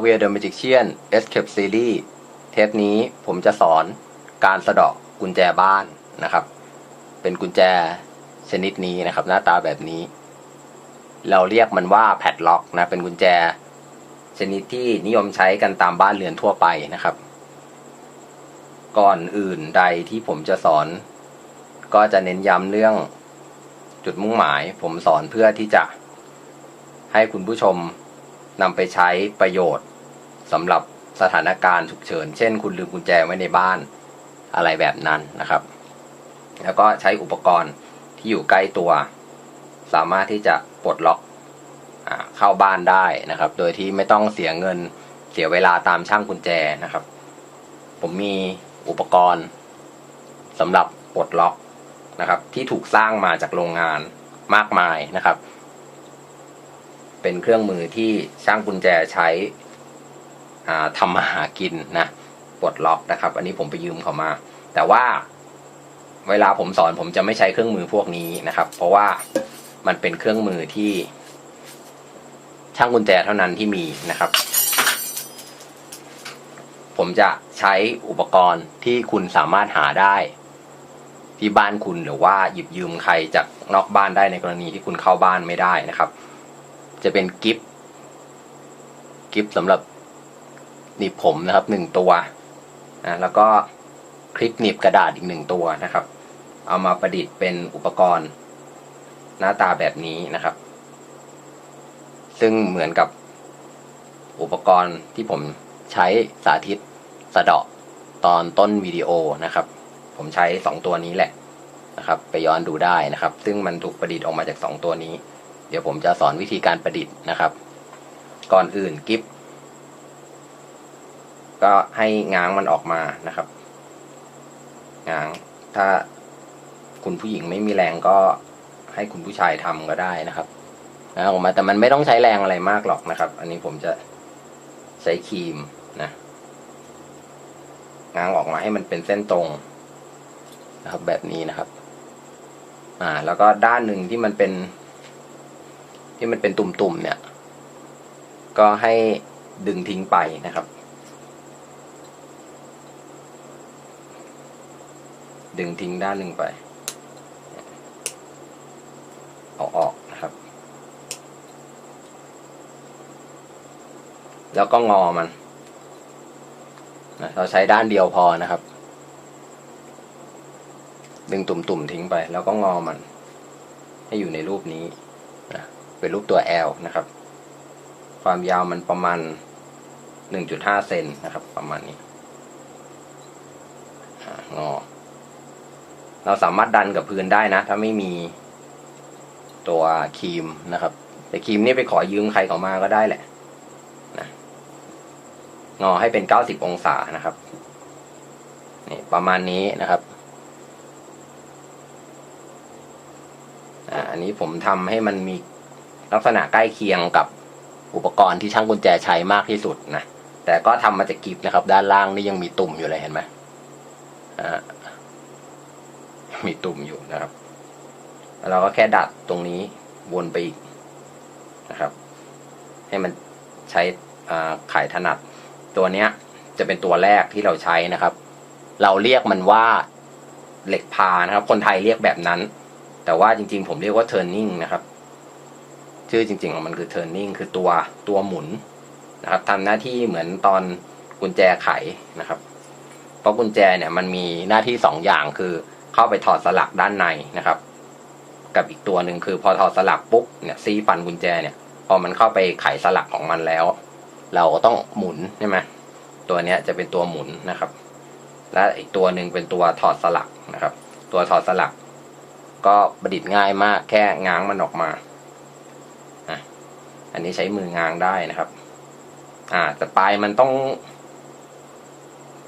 ดีครับ s a v i e r the Magician Escape Series เทปนี้ผมจะสอนการสะดาะกุญแจบ้านนะครับ เป็นกุญแจชนิดนี้นะครับ หน้าตาแบบนี้ เราเรียกมันว่าแพดล็อกนะ เป็นกุญแจชนิดที่นิยมใช้กันตามบ้านเรือนทั่วไปนะครับ ก่อนอื่นใดที่ผมจะสอน ก็จะเน้นย้ำเรื่องจุดมุ่งหมาย ผมสอนเพื่อที่จะให้คุณผู้ชมนำไปใช้ประโยชน์ สำหรับสถานการณ์ฉุกเฉิน เช่น คุณลืมกุญแจไว้ในบ้านอะไรแบบนั้นนะครับ แล้วก็ใช้อุปกรณ์ที่อยู่ใกล้ตัว สามารถที่จะปลดล็อกอเข้าบ้านได้นะครับ โดยที่ไม่ต้องเสียเงินเสียเวลาตามช่างกุญแจนะครับ ผมมีอุปกรณ์สำหรับปลดล็อกนะครับ ที่ถูกสร้างมาจากโรงงานมากมายนะครับ เป็นเครื่องมือที่ช่างกุญแจใช้ ทำมาหากินนะปลดล็อกนะครับ อันนี้ผมไปยืมเขามา แต่ว่าเวลาผมสอนผมจะไม่ใช้เครื่องมือพวกนี้นะครับ เพราะว่ามันเป็นเครื่องมือที่ ช่างกุญแจเท่านั้นที่มีนะครับ ผมจะใช้อุปกรณ์ที่คุณสามารถหาได้ที่บ้านคุณหรือว่าหยิบยืมใครจากนอกบ้านได้ในกรณีที่คุณเข้าบ้านไม่ได้นะครับ จะเป็นกิฟต์กิฟต์สำหรับ หนีบผมนะครับหนึ่งตัวนะแล้วก็คลิปหนีบกระดาษอีกหนึ่งตัวนะครับ เอามาประดิษฐ์เป็นอุปกรณ์ หน้าตาแบบนี้นะครับ ซึ่งเหมือนกับอุปกรณ์ที่ผมใช้สาธิตสะเดาะตอนต้นวิดีโอนะครับ ผมใช้สองตัวนี้แหละนะครับ ไปย้อนดูได้นะครับ ซึ่งมันถูกประดิษฐ์ออกมาจากสองตัวนี้ เดี๋ยวผมจะสอนวิธีการประดิษฐ์นะครับ ก่อนอื่นกิฟ ก็ให้ง้างมันออกมานะครับ ง้างถ้าคุณผู้หญิงไม่มีแรงก็ให้คุณผู้ชายทำก็ได้นะครับง้างออกมาแต่มันไม่ต้องใช้แรงอะไรมากหรอกนะครับ อันนี้ผมจะใช้ครีมนะง้างออกมาให้มันเป็นเส้นตรงนะครับ แบบนี้นะครับ อ่า แล้วก็ด้านหนึ่งที่มันเป็น ที่มันเป็นตุ่มๆเนี่ย ก็ให้ดึงทิ้งไปนะครับ ดึงทิ้งด้านหนึ่งไป เอาออกนะครับ แล้วก็งอมันนะเราใช้ด้านเดียวพอนะครับ ดึงตุ่มๆทิ้งไป แล้วก็งอมัน ให้อยู่ในรูปนี้นะเป็นรูปตัว L นะครับ ความยาวมันประมาณ 1.5 เซนนะครับ ประมาณนี้งอ เราสามารถดันกับพื้นได้นะ ถ้าไม่มีตัวครีมนะครับ แต่ครีมนี่ไปขอยืมใครเขามาก็ได้แหละนะงอให้เป็น90องศานะครับนี่ประมาณนี้นะครับอันนี้ผมทำให้มันมีลักษณะใกล้เคียงกับอุปกรณ์ที่ช่างกุญแจใช้มากที่สุดนะ แต่ก็ทำมาจากกิฟนะครับ ด้านล่างนี่ยังมีตุ่มอยู่เลยเห็นไหมอ่า มีตุ่มอยู่นะครับ เราก็แค่ดัดตรงนี้วนไปอีกนะครับ ให้มันใช้ไขายถนัด ตัวเนี้ยจะเป็นตัวแรกที่เราใช้นะครับ เราเรียกมันว่าเหล็กพานะครับ คนไทยเรียกแบบนั้น แต่ว่าจริง ๆ ผมเรียกว่า turning นะครับ ชื่อจริง ๆ ของมันคือ turning คือตัวตัวหมุนนะครับทำหน้าที่เหมือนตอนกุญแจไขนะครับ เพราะกุญแจเนี่ยมันมีหน้าที่สองอย่างคือ เข้าไปถอดสลักด้านในนะครับ กับอีกตัวหนึ่งคือพอถอดสลักปุ๊บเนี่ยซีฟันกุญแจเนี่ย พอมันเข้าไปไขสลักของมันแล้ว เราก็ต้องหมุนใช่ไหมตัวเนี้ยจะเป็นตัวหมุนนะครับ และอีกตัวหนึ่งเป็นตัวถอดสลักนะครับ ตัวถอดสลัก ก็ประดิษฐ์ง่ายมากแค่ง้างมันออกมาอันนี้ใช้มือง้างได้นะครับ อ่าแต่ปลายมันต้อง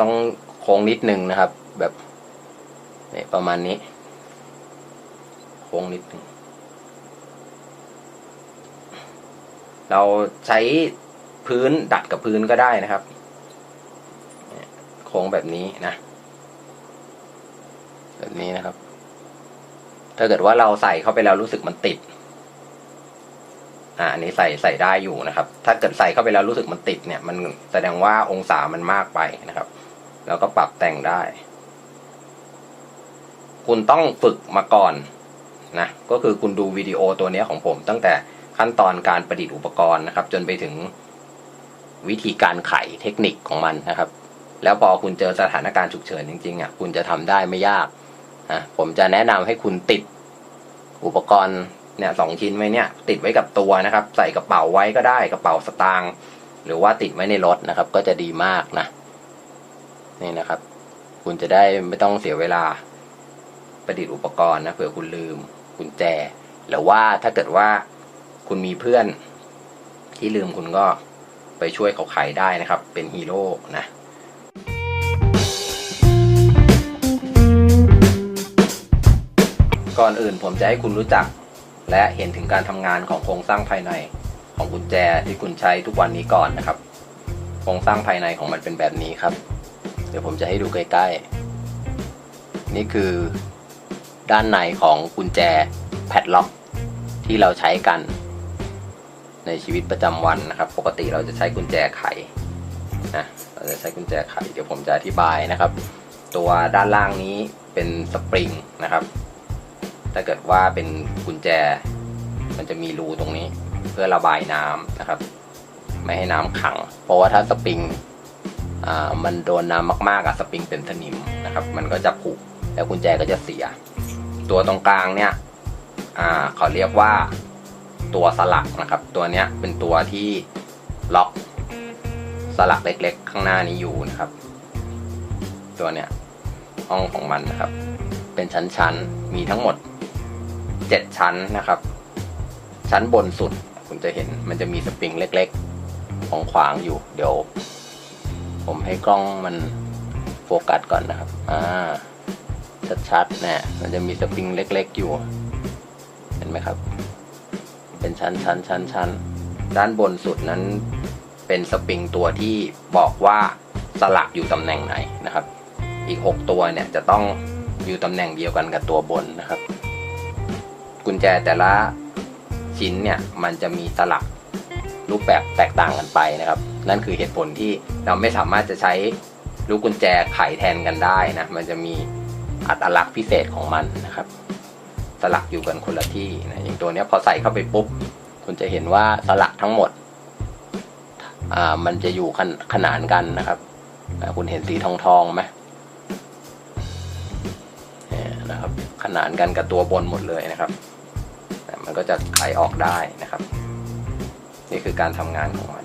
ต้องโค้งนิดนึงนะครับ แบบ นี่ประมาณนี้ โค้งนิดนึงเราใช้พื้นดัดกับพื้นก็ได้นะครับ โค้งแบบนี้นะ แบบนี้นะครับ ถ้าเกิดว่าเราใส่เข้าไปแล้วรู้สึกมันติด อ่าอันนี้ใส่ใส่ได้อยู่นะครับ ถ้าเกิดใส่เข้าไปแล้วรู้สึกมันติดเนี่ย มันแสดงว่าองศามันมากไปนะครับ แล้วก็ปรับแต่งได้ คุณต้องฝึกมาก่อนนะก็คือคุณดูวิดีโอตัวนี้ของผม ตั้งแต่ขั้นตอนการประดิษฐ์อุปกรณ์นะครับ จนไปถึงวิธีการไขเทคนิคของมันนะครับ แล้วพอคุณเจอสถานการณ์ฉุกเฉินจริงๆอะคุณจะทำได้ไม่ยากนะผมจะแนะนำให้คุณติดอุปกรณ์เนี่ยสองชิ้นไว้เนี่ย ติดไว้กับตัวนะครับ ใส่กระเป๋าไว้ก็ได้กระเป๋าสตางค์หรือว่าติดไว้ในรถนะครับ ก็จะดีมากนะนี่นะครับ คุณจะได้ไม่ต้องเสียเวลา ประดิษฐ์อุปกรณ์นะเผื่อคุณลืมกุญแจ หรือว่าถ้าเกิดว่าคุณมีเพื่อนที่ลืมคุณก็ไปช่วยเขาไขได้นะครับ เป็นฮีโร่นะก่อนอื่นผมจะให้คุณรู้จัก และเห็นถึงการทำงานของโครงสร้างภายในของกุญแจที่คุณใช้ทุกวันนี้ก่อนนะครับ โครงสร้างภายในของมันเป็นแบบนี้ครับ เดี๋ยวผมจะให้ดูใกล้ๆ นี่คือ ด้านในของกุญแจแพดล็อก ที่เราใช้กัน ในชีวิตประจำวันนะครับ ปกติเราจะใช้กุญแจไขนะเราจะใช้กุญแจไขเดี๋ยวผมจะอธิบายนะครับ ตัวด้านล่างนี้เป็นสปริงนะครับ ถ้าเกิดว่าเป็นกุญแจ มันจะมีรูตรงนี้เพื่อระบายน้ำนะครับ ไม่ให้น้ำขัง เพราะว่าถ้าสปริงอ่ามันโดนน้ำมากๆอะสปริงเป็นสนิมนะครับ มันก็จะผุแล้วกุญแจก็จะเสีย ตัวตรงกลางเนี่ยเขาเรียกว่าตัวสลักนะครับ ตัวเนี้ยเป็นตัวที่ล็อกสลักเล็กๆ ข้างหน้านี้อยู่นะครับ ตัวเนี้ยห้องของมันนะครับ เป็นชั้นๆ มีทั้งหมด 7 ชั้นนะครับ ชั้นบนสุดคุณจะเห็นมันจะมีสปริงเล็กๆ ของขวางอยู่ เดี๋ยว ผมให้กล้องมันโฟกัสก่อนนะครับ อ่า ชัดๆเนี่ยมันจะมีสปริงเล็กๆอยู่ เห็นไหมครับ เป็นชั้นชั้นชั้นชั้นด้านบนสุดนั้นเป็นสปริงตัวที่บอกว่าสลักอยู่ตำแหน่งไหนนะครับ อีก 6 ตัวเนี่ยจะต้องอยู่ตำแหน่งเดียวกันกับตัวบนนะครับ กุญแจแต่ละชิ้นเนี่ยมันจะมีสลักรูปแบบแตกต่างกันไปนะครับ นั่นคือเหตุผลที่เราไม่สามารถจะใช้ลูกกุญแจไขแทนกันได้นะ มันจะมี อัตลักษณ์พิเศษของมันนะครับ สลักอยู่กันคนละที่นะอย่างตัวนี้พอใส่เข้าไปปุ๊บ คุณจะเห็นว่าสลักทั้งหมดอ่ามันจะอยู่ขนขนานกันนะครับ คุณเห็นสีทองทองๆไหมนะครับ ขนานกันกับตัวบนหมดเลยนะครับแต่มันก็จะไขออกได้นะครับ นี่คือการทำงานของมัน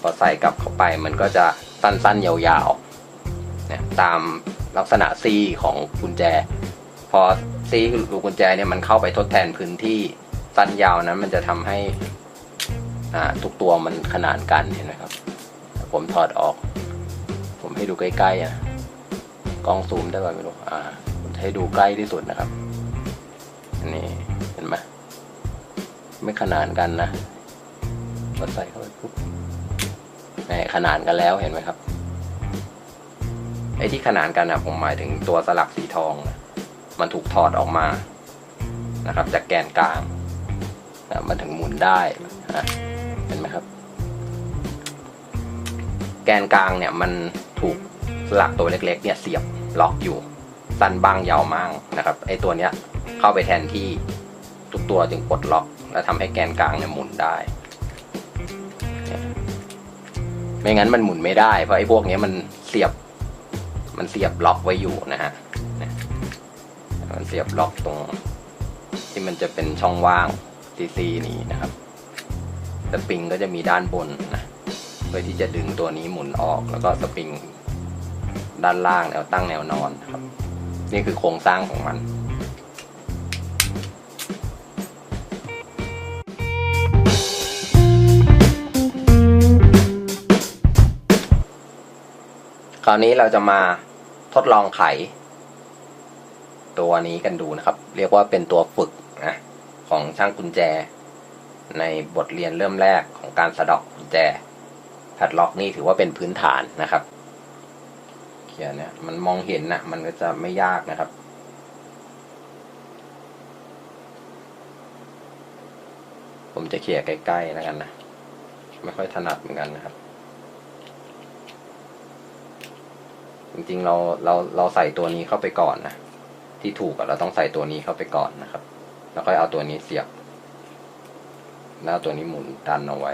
พอใส่กลับเข้าไปมันก็จะสั้นๆยาวๆตาม ลักษณะซี่ของกุญแจ พอซี่ลูกุญแจเนี่ยมันเข้าไปทดแทนพื้นที่สั้นยาวนั้น มันจะทำให้อ่าทุกตัวมันขนานกันเห็นไหมครับ ผมถอดออก ผมให้ดูใกล้ๆอะกล้องซูมได้ป่ะไม่รู้อ่าผมให้ดูใกล้ที่สุดนะครับอันนี้เห็นไหมไม่ขนานกันนะพอใส่เข้าไปปุ๊บนี่ขนานกันแล้วเห็นไหมครับ ไอ้ที่ขนานกันนะผมหมายถึงตัวสลักสีทองนะมันถูกถอดออกมานะครับ จากแกนกลางนะมันถึงหมุนได้นะเห็นไหมครับ แกนกลางเนี่ยมันถูกสลักตัวเล็ก ๆ เนี่ยเสียบล็อกอยู่ สั้นบ้างยาวมากนะครับไอ้ตัวเนี้ยเข้าไปแทนที่ทุกตัวจึงปลดล็อกแล้วทำให้แกนกลางเนี่ยหมุนได้ ไม่งั้นมันหมุนไม่ได้เพราะไอ้พวกนี้มันเสียบ มันเสียบล็อกไว้อยู่นะฮะมันเสียบล็อกตรงที่มันจะเป็นช่องว่างซีซีนี้นะครับสปริงก็จะมีด้านบนนะเพื่อที่จะดึงตัวนี้หมุนออก แล้วก็สปริงด้านล่างแนวตั้งแนวนอนครับ นี่คือโครงสร้างของมัน คราวนี้เราจะมาทดลองไข ตัวนี้กันดูนะครับ เรียกว่าเป็นตัวฝึกนะของช่างกุญแจ ในบทเรียนเริ่มแรกของการสะดอกกุญแจแพดล็อกนี่ถือว่าเป็นพื้นฐานนะครับ เขียนเนี่ยมันมองเห็นนะมันก็จะไม่ยากนะครับผมจะเขี่ยใกล้ๆแล้วกันนะ ไม่ค่อยถนัดเหมือนกันนะครับ จริงๆเราเราเราใส่ตัวนี้เข้าไปก่อนนะที่ถูกอะเราต้องใส่ตัวนี้เข้าไปก่อนนะครับ แล้วค่อยเอาตัวนี้เสียบ แล้วตัวนี้หมุนดันเอาไว้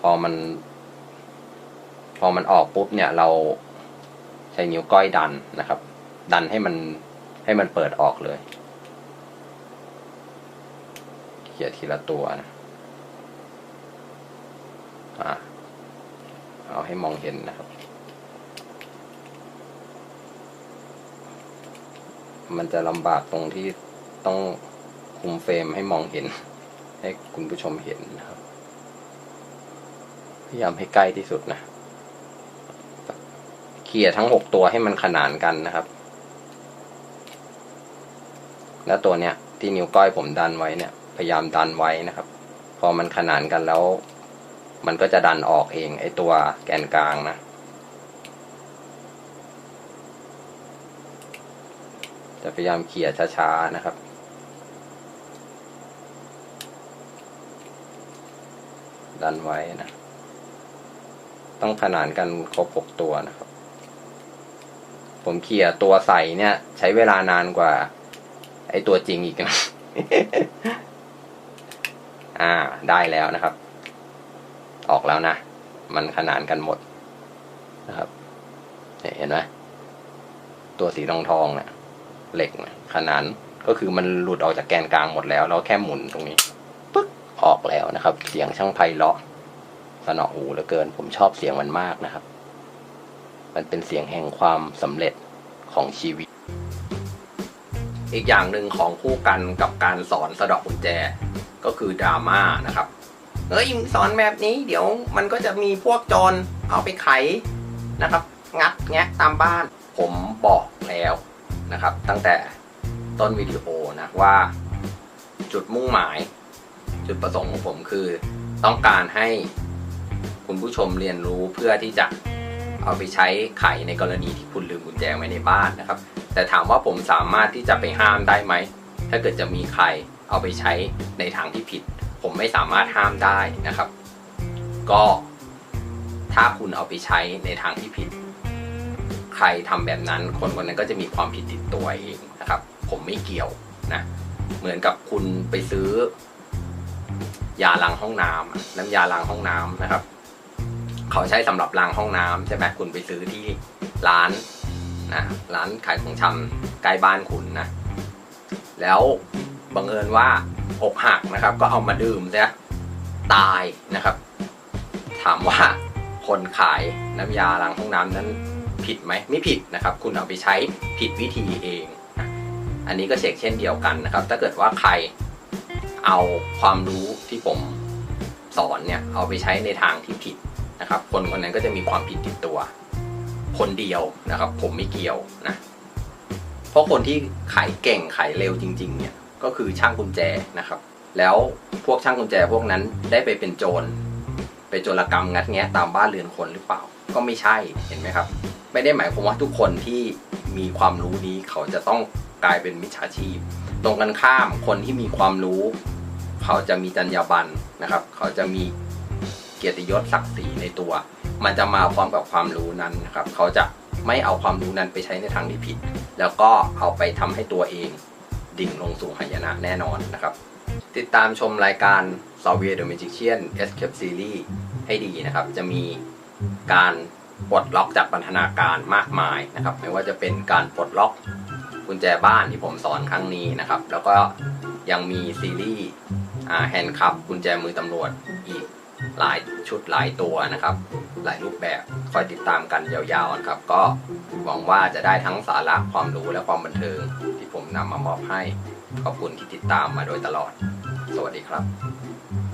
พอมัน พอมันออกปุ๊บเนี่ย เราใช้นิ้วก้อยดันนะครับ ดันให้มันให้มันเปิดออกเลยเขี่ยทีละตัวนะอ่าเอาให้มองเห็นนะครับ มันจะลำบากตรงที่ต้องคุมเฟรมให้มองเห็น ให้คุณผู้ชมเห็นนะครับ พยายามให้ใกล้ที่สุดนะเขี่ยทั้งหกตัวให้มันขนานกันนะครับ แล้วตัวเนี้ยที่นิ้วก้อยผมดันไว้เนี่ย พยายามดันไว้นะครับ พอมันขนานกันแล้ว มันก็จะดันออกเองไอตัวแกนกลางนะ จะพยายามเขี่ยช้าๆนะครับ ดันไว้นะ ต้องขนานกันครบหกตัวนะครับ ผมเขี่ยตัวใส่เนี่ย ใช้เวลานานกว่า ไอตัวจริงอีกนะอ่า ได้แล้วนะครับ ออกแล้วนะ มันขนานกันหมดนะครับเนี่ยเห็นไหมตัวสีทองทองๆเนี่ย เหล็กขนานก็คือมันหลุดออกจากแกนกลางหมดแล้ว เราแค่หมุนตรงนี้ปึ๊กออกแล้วนะครับ เสียงช่างไพเราะสนอหูเหลือเกิน ผมชอบเสียงมันมากนะครับ มันเป็นเสียงแห่งความสำเร็จของชีวิต อีกอย่างหนึ่งของคู่กันกับการสอนสะดอกกุญแจก็คือดราม่านะครับเฮ้ยสอนแบบนี้เดี๋ยวมันก็จะมีพวกโจรเอาไปไขนะครับ งัดแงะตามบ้าน ผมบอกแล้ว นะครับ ตั้งแต่ต้นวิดีโอนะว่าจุดมุ่งหมาย จุดประสงค์ของผมคือต้องการให้คุณผู้ชมเรียนรู้เพื่อที่จะเอาไปใช้ไขในกรณีที่คุณลืมกุญแจไว้ในบ้านนะครับ แต่ถามว่าผมสามารถที่จะไปห้ามได้ไหม ถ้าเกิดจะมีใครเอาไปใช้ในทางที่ผิด ผมไม่สามารถห้ามได้นะครับ ก็ถ้าคุณเอาไปใช้ในทางที่ผิด รทำแบบนั้น คนคนนั้นก็จะมีความผิดติดตัวเองนะครับ ผมไม่เกี่ยวนะ เหมือนกับคุณไปซื้อ ยาล้างห้องน้ำน้ำยาล้างห้องน้ำนะครับ เขาใช้สำหรับล้างห้องน้ำใช่ไหมคุณไปซื้อที่ร้านนะร้านขายของชำใกล้บ้านคุณนะ แล้วบังเอิญว่าอกหักนะครับ ก็เอามาดื่มซะตายนะครับ ถามว่าคนขายน้ำยาล้างห้องน้ำนั้น ผิดไหมไม่ผิดนะครับ คุณเอาไปใช้ผิดวิธีเอง อันนี้ก็เช็คเช่นเดียวกันนะครับ ถ้าเกิดว่าใครเอาความรู้ที่ผมสอนเนี่ยเอาไปใช้ในทางที่ผิดนะครับ คนคนนั้นก็จะมีความผิดติดตัว คนเดียวนะครับ ผมไม่เกี่ยวนะเพราะคนที่ขายเก่งขายเร็วจริง ๆ เนี่ยก็คือช่างกุญแจนะครับ แล้วพวกช่างกุญแจพวกนั้นได้ไปเป็นโจรไปโจรกรรมงัดแงะตามบ้านเรือนคนหรือเปล่า ก็ไม่ใช่เห็นไหมครับ ไม่ได้หมายความว่าทุกคนที่มีความรู้นี้เขาจะต้องกลายเป็นมิจฉาชีพ ตรงกันข้ามคนที่มีความรู้ เขาจะมีจรรยาบรรณนะครับ เขาจะมีเกียรติยศศักดิ์ศรีในตัว มันจะมาพร้อมกับความรู้นั้นนะครับ เขาจะไม่เอาความรู้นั้นไปใช้ในทางที่ผิด แล้วก็เอาไปทำให้ตัวเองดิ่งลงสู่หายนะแน่นอนนะครับ ติดตามชมรายการ s o v i e r the Magician Escape Series ให้ดีนะครับ จะมีการ ปลดล็อกจากบรรณาการมากมายนะครับ ไม่ว่าจะเป็นการปลดล็อกกุญแจบ้านที่ผมสอนครั้งนี้นะครับ แล้วก็ยังมีซีรีส์แฮนด์คัพกุญแจมือตำรวจอีกหลายชุดหลายตัวนะครับ หลายรูปแบบคอยติดตามกันยาวๆนะครับ ก็หวังว่าจะได้ทั้งสาระความรู้และความบันเทิงที่ผมนำมามอบให้ ขอบคุณที่ติดตามมาโดยตลอด สวัสดีครับ